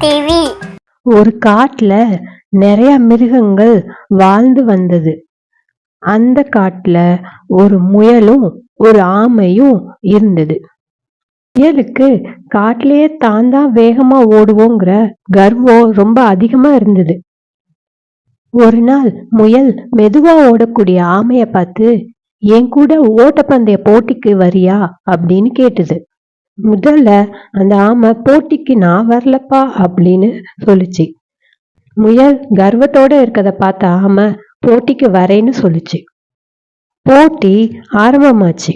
TV. ஒரு காட்டுல நிறைய மிருகங்கள் வாழ்ந்து வந்தது. அந்த காட்டுல ஒரு முயலும் ஒரு ஆமையும் இருந்தது. முயலுக்கு காட்டிலேயே தான் தான் வேகமா ஓடுவோங்கிற கர்வம் ரொம்ப அதிகமா இருந்தது. ஒரு நாள் முயல் மெதுவா ஓடக்கூடிய ஆமைய பார்த்து என் கூட ஓட்டப்பந்தய போட்டிக்கு வரியா? அப்படின்னு கேட்டது. முதல்ல அந்த ஆமை போட்டிக்கு நான் வரலப்பா அப்படின்னு சொல்லுச்சு. முயல் கர்வத்தோட இருக்கிறத பார்த்த ஆமை போட்டிக்கு வரேன்னு சொல்லுச்சு. போட்டி ஆரம்பமாச்சு.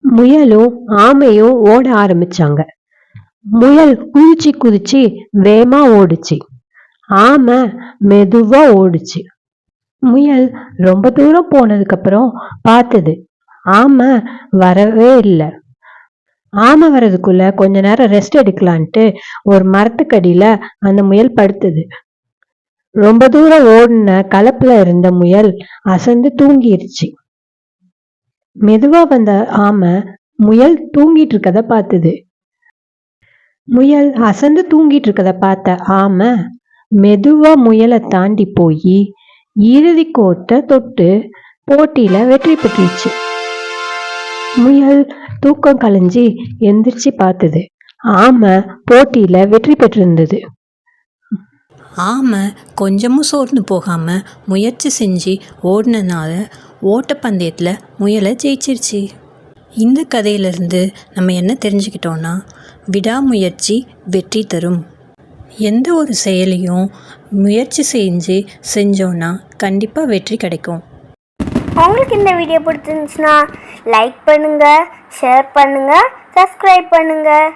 முயலும் ஆமையும் ஓட ஆரம்பிச்சாங்க. முயல் குதிச்சு குதிச்சு வேமா ஓடுச்சு. ஆமை மெதுவா ஓடுச்சு. முயல் ரொம்ப தூரம் போனதுக்கு அப்புறம் பார்த்தது ஆமை வரவே இல்லை. ஆமை வர்றதுக்குள்ள கொஞ்ச நேரம் ரெஸ்ட் எடுக்கலான்ட்டு ஒரு மரத்துக்கடியில அந்த முயல் படுத்தது. ரொம்ப தூரம் ஓடின கலப்புல இருந்த முயல் அசந்து தூங்கிருச்சு. மெதுவா வந்த ஆமை முயல் தூங்கிட்டு இருக்கத பார்த்தது முயல் அசந்து தூங்கிட்டு இருக்கத பார்த்த ஆமை மெதுவா முயலை தாண்டி போய் இறுதி கோட்டை தொட்டு போட்டியில வெற்றி பெற்றுச்சு. முயல் தூக்கம் கலைஞ்சி எந்திரிச்சு பார்த்தது. ஆமை போட்டியில வெற்றி பெற்றிருந்தது. ஆமை கொஞ்சமும் சோர்ந்து போகாமல் முயற்சி செஞ்சு ஓடினனால ஓட்டப்பந்தயத்தில் முயலை ஜெயிச்சிருச்சு. இந்த கதையிலிருந்து நம்ம என்ன தெரிஞ்சுக்கிட்டோன்னா விடாமுயற்சி வெற்றி தரும். எந்த ஒரு செயலையும் முயற்சி செஞ்சு செஞ்சோன்னா கண்டிப்பாக வெற்றி கிடைக்கும். உங்களுக்கு இந்த வீடியோ பிடிச்சிருந்துச்சுன்னா லைக் பண்ணுங்கள் ஷேர் பண்ணுங்கள் சப்ஸ்கிரைப் பண்ணுங்கள்